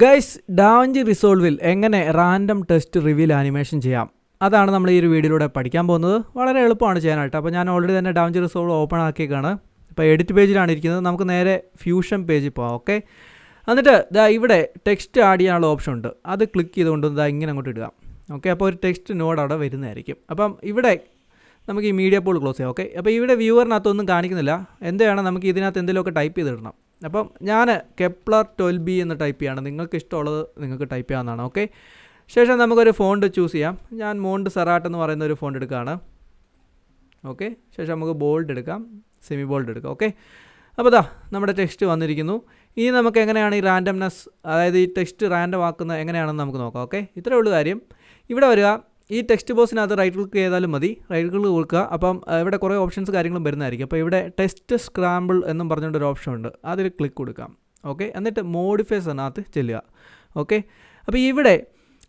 Guys DaVinci റിസോൾവിൽ എങ്ങനെ random test reveal animation ചെയ്യാം? അതാണ് നമ്മൾ ഈ ഒരു വീഡിയോയിലൂടെ പഠിക്കാൻ പോകുന്നത്. വളരെ എളുപ്പമാണ് ചെയ്യാനായിട്ട്. അപ്പോൾ ഞാൻ ഓൾറെഡി തന്നെ ഡാവഞ്ചി റിസോൾവ് ഓപ്പൺ ആക്കിയേക്കാണ്. ഇപ്പോൾ എഡിറ്റ് പേജിലാണ് ഇരിക്കുന്നത്. നമുക്ക് നേരെ ഫ്യൂഷൻ പേജിൽ പോകാം ഓക്കെ എന്നിട്ട് ദാ ഇവിടെ ടെക്സ്റ്റ് ആഡ് ചെയ്യാനുള്ള ഓപ്ഷൻ ഉണ്ട്. അത് ക്ലിക്ക് ചെയ്തുകൊണ്ട് ദാ ഇങ്ങനെ അങ്ങോട്ട് ഇടുക ഓക്കെ അപ്പോൾ ഒരു ടെക്സ്റ്റ് നോഡ് അവിടെ വരുന്നതായിരിക്കും. അപ്പം ഇവിടെ നമുക്ക് ഈ മീഡിയ പോൾ ക്ലോസ് ചെയ്യാം ഓക്കെ അപ്പോൾ ഇവിടെ വ്യൂവറിനകത്തൊന്നും കാണിക്കുന്നില്ല. എന്താണ്? നമുക്ക് ഇതിനകത്ത് എന്തെങ്കിലുമൊക്കെ ടൈപ്പ് ചെയ്തിടണം. അപ്പം ഞാൻ കെപ്ലർ ട്വൽവ് ബി എന്ന് ടൈപ്പ് ചെയ്യാണ്. നിങ്ങൾക്ക് ഇഷ്ടമുള്ളത് നിങ്ങൾക്ക് ടൈപ്പ് ചെയ്യാവുന്നതാണ് ഓക്കെ ശേഷം നമുക്കൊരു ഫോണ്ട് ചൂസ് ചെയ്യാം. ഞാൻ മോണ്ട് സെറാട്ട് എന്ന് പറയുന്ന ഒരു ഫോണ്ട് എടുക്കുകയാണ്. ഓക്കെ ശേഷം നമുക്ക് ബോൾഡ് എടുക്കാം. സെമി ബോൾഡ് എടുക്കാം ഓക്കെ അപ്പോൾ ദാ നമ്മുടെ ടെക്സ്റ്റ് വന്നിരിക്കുന്നു. ഇനി നമുക്ക് എങ്ങനെയാണ് ഈ റാൻഡംനെസ് അതായത് ഈ ടെക്സ്റ്റ് റാൻഡം ആക്കുന്നത് എങ്ങനെയാണെന്ന് നമുക്ക് നോക്കാം ഓക്കെ ഇത്രയേ ഉള്ളൂ കാര്യം. ഇവിടെ വരിക. ഈ ടെക്സ്റ്റ് ബോക്സിനകത്ത് റൈറ്റ് ക്ലിക്ക് ചെയ്താലും മതി. റൈറ്റ് ക്ലിക്ക് കൊടുക്കുക. അപ്പം ഇവിടെ കുറേ ഓപ്ഷൻസ് കാര്യങ്ങളും വരുന്നതായിരിക്കും. അപ്പോൾ ഇവിടെ ടെസ്റ്റ് സ്ക്രാമ്പിൾ എന്നും പറഞ്ഞുകൊണ്ട് ഒരു ഓപ്ഷൻ ഉണ്ട്. അതിൽ ക്ലിക്ക് കൊടുക്കാം. ഓക്കെ എന്നിട്ട് മോഡിഫൈസ് അതിനകത്ത് ചെല്ലുക. ഓക്കെ അപ്പോൾ ഇവിടെ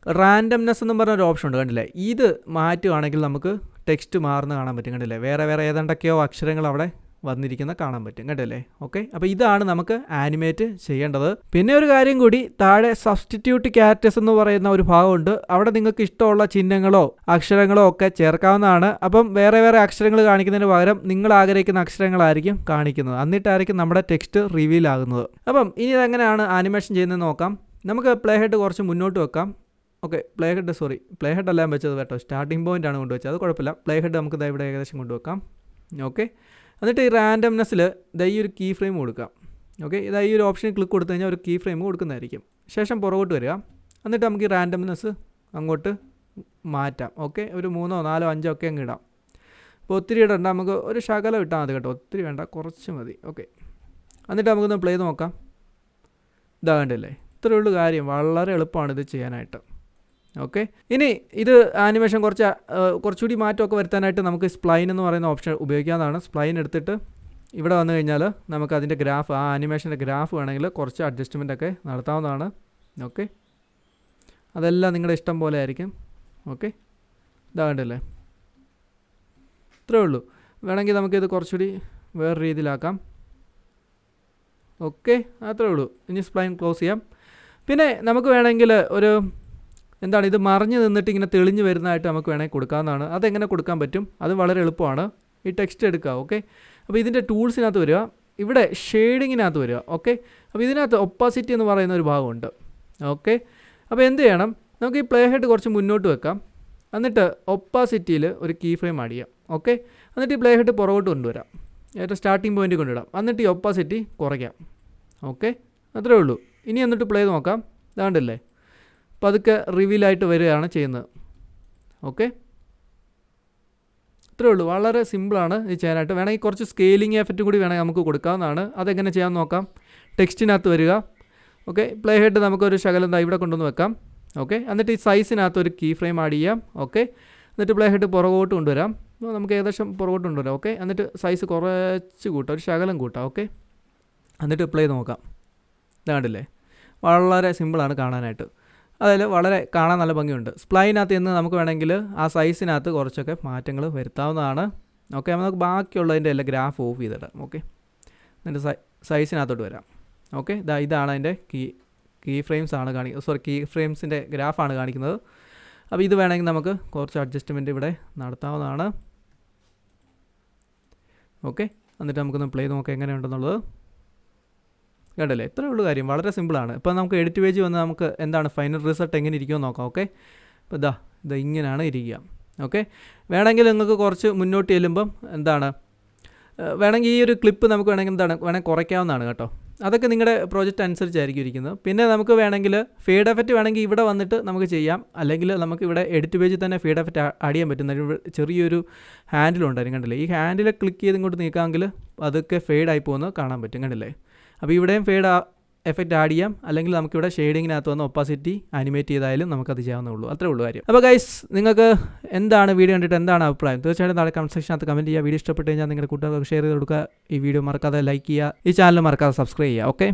റാൻഡംനെസ് എന്നും പറഞ്ഞ ഒരു ഓപ്ഷൻ ഉണ്ട്. കണ്ടില്ലേ? ഇത് മാറ്റുകയാണെങ്കിൽ നമുക്ക് ടെക്സ്റ്റ് മാറുന്ന കാണാൻ പറ്റും. കണ്ടില്ലേ? വേറെ വേറെ ഏതാണ്ടൊക്കെയോ അക്ഷരങ്ങൾ അവിടെ വന്നിരിക്കുന്ന കാണാൻ പറ്റും. കേട്ടല്ലേ ഓക്കെ? അപ്പോൾ ഇതാണ് നമുക്ക് ആനിമേറ്റ് ചെയ്യേണ്ടത്. പിന്നെ ഒരു കാര്യം കൂടി താഴെ സബ്സ്റ്റിറ്റ്യൂട്ട് ക്യാരക്ടേഴ്സ് എന്ന് പറയുന്ന ഒരു ഭാഗമുണ്ട്. അവിടെ നിങ്ങൾക്ക് ഇഷ്ടമുള്ള ചിഹ്നങ്ങളോ അക്ഷരങ്ങളോ ഒക്കെ ചേർക്കാവുന്നതാണ്. അപ്പം വേറെ വേറെ അക്ഷരങ്ങൾ കാണിക്കുന്നതിന് പകരം നിങ്ങൾ ആഗ്രഹിക്കുന്ന അക്ഷരങ്ങളായിരിക്കും കാണിക്കുന്നത്. എന്നിട്ടായിരിക്കും നമ്മുടെ ടെക്സ്റ്റ് റിവീൽ ആകുന്നത്. അപ്പം ഇനി ഇതെങ്ങനെയാണ് ആനിമേഷൻ ചെയ്യുന്നത് നോക്കാം. നമുക്ക് പ്ലേ ഹെഡ് കുറച്ച് മുന്നോട്ട് വെക്കാം. Okay play head sorry play head എല്ലാം വെച്ചത് കേട്ടോ. സ്റ്റാർട്ടിംഗ് പോയിന്റ് ആണ് കൊണ്ടുവച്ചത്. അത് കുഴപ്പമില്ല. പ്ലേ ഹെഡ് നമുക്ക് ഇവിടെ ഏകദേശം കൊണ്ടുവെക്കാം. ഓക്കെ? എന്നിട്ട് ഈ റാൻഡംനെസ്സിൽ ഈ ഒരു കീ ഫ്രെയിം കൊടുക്കാം. ഓക്കെ ഇതാ ഈ ഒരു ഓപ്ഷൻ ക്ലിക്ക് കൊടുത്തു കഴിഞ്ഞാൽ ഒരു കീ ഫ്രെയിം കൊടുക്കുന്നതായിരിക്കും. ശേഷം പുറകോട്ട് വരിക. എന്നിട്ട് നമുക്ക് ഈ റാൻഡംനെസ് അങ്ങോട്ട് മാറ്റാം. ഓക്കെ ഒരു മൂന്നോ നാലോ അഞ്ചോ ഒക്കെ അങ്ങ് ഇടാം. അപ്പോൾ ഒത്തിരി ഇടണ്ട. നമുക്ക് ഒരു ശകലം ഇട്ടാൽ മതി കേട്ടോ. ഒത്തിരി വേണ്ട. കുറച്ച് മതി. ഓക്കെ എന്നിട്ട് നമുക്കൊന്ന് പ്ലേ നോക്കാം. ഇതാകണ്ടല്ലേ ഇത്രയേ ഉള്ളൂ കാര്യം. വളരെ എളുപ്പമാണ് ഇത് ചെയ്യാനായിട്ട്. ഓക്കെ? ഇനി ഇത് ആനിമേഷൻ കുറച്ച് കുറച്ചുകൂടി മാറ്റമൊക്കെ വരുത്താനായിട്ട് നമുക്ക് സ്പ്ലൈൻ എന്ന് പറയുന്ന ഓപ്ഷൻ ഉപയോഗിക്കാവുന്നതാണ്. സ്പ്ലൈൻ എടുത്തിട്ട് ഇവിടെ വന്നു കഴിഞ്ഞാൽ നമുക്ക് അതിന്റെ ഗ്രാഫ് ആ ആനിമേഷന്റെ ഗ്രാഫ് വേണമെങ്കിൽ കുറച്ച് അഡ്ജസ്റ്റ്മെന്റ് ഒക്കെ നടത്താവുന്നതാണ്. ഓക്കെ? അതെല്ലാം നിങ്ങളുടെ ഇഷ്ടം പോലെ ആയിരിക്കും. ഓക്കെ? ഇതാ കണ്ടല്ലേ? ഇത്രേ ഉള്ളൂ വേണമെങ്കിൽ നമുക്കിത് കുറച്ചുകൂടി വേറെ രീതിയിലാക്കാം. ഓക്കെ? അത്രേ ഉള്ളൂ ഇനി സ്പ്ലൈൻ ക്ലോസ് ചെയ്യാം. പിന്നെ നമുക്ക് വേണമെങ്കിൽ ഒരു എന്താണ് ഇത് മറിഞ്ഞ് നിന്നിട്ട് ഇങ്ങനെ തെളിഞ്ഞ് വരുന്നതായിട്ട് നമുക്ക് വേണമെങ്കിൽ കൊടുക്കാവുന്നതാണ്. അതെങ്ങനെ കൊടുക്കാൻ പറ്റും? അത് വളരെ എളുപ്പമാണ്. ഈ ടെക്സ്റ്റ് എടുക്കുക ഓക്കെ അപ്പോൾ ഇതിന്റെ ടൂൾസിനകത്ത് വരിക. ഇവിടെ ഷെയ്ഡിങ്ങിനകത്ത് വരിക ഓക്കെ അപ്പോൾ ഇതിനകത്ത് ഒപ്പാസിറ്റി എന്ന് പറയുന്ന ഒരു ഭാഗമുണ്ട് ഓക്കെ അപ്പോൾ എന്ത് ചെയ്യണം? നമുക്ക് ഈ പ്ലേ ഹെഡ് കുറച്ച് മുന്നോട്ട് വെക്കാം. എന്നിട്ട് ഒപ്പാസിറ്റിയിൽ ഒരു കീ ഫ്രെയിം ആഡ് ചെയ്യാം ഓക്കെ എന്നിട്ട് ഈ പ്ലേ ഹെഡ് പുറകോട്ട് കൊണ്ടുവരാം. ഏറ്റവും സ്റ്റാർട്ടിംഗ് പോയിന്റ് കൊണ്ടിടാം എന്നിട്ട് ഈ ഒപ്പാസിറ്റി കുറയ്ക്കാം ഓക്കെ അത്രേ ഉള്ളൂ. ഇനി എന്നിട്ട് പ്ലേ നോക്കാം. ഇതാണ്ടല്ലേ? പതുക്കെ റിവീലായിട്ട് വരികയാണ് ചെയ്യുന്നത്. ഓക്കെ? ഇത്രേ ഉള്ളൂ. വളരെ സിമ്പിളാണ് ഇത് ചെയ്യാനായിട്ട്. വേണമെങ്കിൽ കുറച്ച് സ്കെയിലിംഗ് എഫക്റ്റ് കൂടി വേണമെങ്കിൽ നമുക്ക് കൊടുക്കാവുന്നതാണ്. അതെങ്ങനെ ചെയ്യാൻ നോക്കാം. ടെക്സ്റ്റിനകത്ത് വരിക. ഓക്കെ? പ്ലേ ഹെഡ് നമുക്കൊരു ശകലം ഇവിടെ കൊണ്ടുവന്ന് വെക്കാം. ഓക്കെ? എന്നിട്ട് ഈ സൈസിനകത്ത് ഒരു കീ ഫ്രെയിം ആഡ് ചെയ്യാം. ഓക്കെ? എന്നിട്ട് പ്ലേ ഹെഡ് പുറകോട്ട് കൊണ്ടുവരാം. നമുക്ക് ഏകദേശം പുറകോട്ട് കൊണ്ടുവരാം. ഓക്കെ? എന്നിട്ട് സൈസ് കുറച്ച് കൂട്ടാം. ഒരു ശകലം കൂട്ടാം. ഓക്കെ? എന്നിട്ട് പ്ലേ നോക്കാം. ഇതാണ്ടില്ലേ വളരെ സിമ്പിളാണ് കാണാനായിട്ട്. അതിൽ വളരെ കാണാൻ നല്ല ഭംഗിയുണ്ട്. സ്പ്ലൈനകത്ത് നിന്ന് നമുക്ക് വേണമെങ്കിൽ ആ സൈസിനകത്ത് കുറച്ചൊക്കെ മാറ്റങ്ങൾ വരുത്താവുന്നതാണ്. ഓക്കെ നമുക്ക് ബാക്കിയുള്ളതിന്റെ എല്ലാം ഗ്രാഫ് ഓഫ് ചെയ്തിടാം. ഓക്കെ എന്നിട്ട് സൈസിനകത്തോട്ട് വരാം. ഓക്കെ ഇതാ ഇതാണ് അതിന്റെ കീ കീ ഫ്രെയിംസ് ആണ് കാണിക്കുന്നത് സോറി കീ ഫ്രെയിംസിന്റെ ഗ്രാഫാണ് കാണിക്കുന്നത്. അപ്പോൾ ഇത് വേണമെങ്കിൽ നമുക്ക് കുറച്ച് അഡ്ജസ്റ്റ്മെന്റ് ഇവിടെ നടത്താവുന്നതാണ്. ഓക്കെ എന്നിട്ട് നമുക്കൊന്ന് പ്ലേ നോക്കാം എങ്ങനെയുണ്ടെന്നുള്ളത്. കണ്ടല്ലേ? ഇത്രയേ ഉള്ളൂ കാര്യം. വളരെ സിമ്പിളാണ് ഇപ്പോൾ നമുക്ക് എഡിറ്റ് പേജ് വന്ന് നമുക്ക് എന്താണ് ഫൈനൽ റിസൾട്ട് എങ്ങനെ ഇരിക്കുമെന്ന് നോക്കാം ഓക്കെ അപ്പോൾ ഇതാ ഇത് ഇങ്ങനെയാണ് ഇരിക്കുക ഓക്കെ വേണമെങ്കിൽ നിങ്ങൾക്ക് കുറച്ച് മുന്നോട്ട് ചെല്ലുമ്പം എന്താണ് വേണമെങ്കിൽ ഈ ഒരു ക്ലിപ്പ് നമുക്ക് വേണമെങ്കിൽ എന്താണ് വേണമെങ്കിൽ കുറയ്ക്കാവുന്നതാണ് കേട്ടോ. അതൊക്കെ നിങ്ങളുടെ പ്രോജക്റ്റ് അനുസരിച്ചായിരിക്കും ഇരിക്കുന്നത്. പിന്നെ നമുക്ക് വേണമെങ്കിൽ ഫീഡ് എഫക്റ്റ് വേണമെങ്കിൽ ഇവിടെ വന്നിട്ട് നമുക്ക് ചെയ്യാം. അല്ലെങ്കിൽ നമുക്ക് ഇവിടെ എഡിറ്റ് പേജിൽ തന്നെ ഫീഡ് എഫക്റ്റ് ആഡ് ചെയ്യാൻ ഒരു ചെറിയൊരു ഹാൻഡിലുണ്ടായിരുന്നു കണ്ടില്ലേ? ഈ ഹാൻഡിൽ ക്ലിക്ക് ചെയ്ത് ഇങ്ങോട്ട് നീക്കാമെങ്കിൽ അതൊക്കെ ഫെയ്ഡായി പോകുന്നത് കാണാൻ പറ്റും കണ്ടില്ലേ? അപ്പോൾ ഇവിടെയും ഫെയ്ഡ് എഫക്റ്റ് ആഡ് ചെയ്യാം. അല്ലെങ്കിൽ നമുക്കിവിടെ ഷെയ്ഡിങ്ങിനകത്ത് വന്ന് ഒപ്പാസിറ്റി അനിമേറ്റ് ചെയ്തായാലും നമുക്കത് ചെയ്യാവുന്നേ ഉള്ളൂ. അത്രേ ഉള്ളൂ കാര്യം. അപ്പോൾ ഗൈസ് നിങ്ങൾക്ക് എന്താണ് വീഡിയോ കണ്ടിട്ട് എന്താണ് അഭിപ്രായം? തീർച്ചയായിട്ടും താഴെ കമന്റ് സെക്ഷനകത്ത് കമന്റ് ചെയ്യുക. വീഡിയോ ഇഷ്ടപ്പെട്ട് കഴിഞ്ഞാൽ നിങ്ങളുടെ കൂട്ടുകാർക്ക് ഷെയർ ചെയ്ത് കൊടുക്കുക. ഈ വീഡിയോ മറക്കാതെ ലൈക്ക് ചെയ്യുക. ഈ ചാനൽ മറക്കാതെ സബ്സ്ക്രൈബ് ചെയ്യുക. ഓക്കെ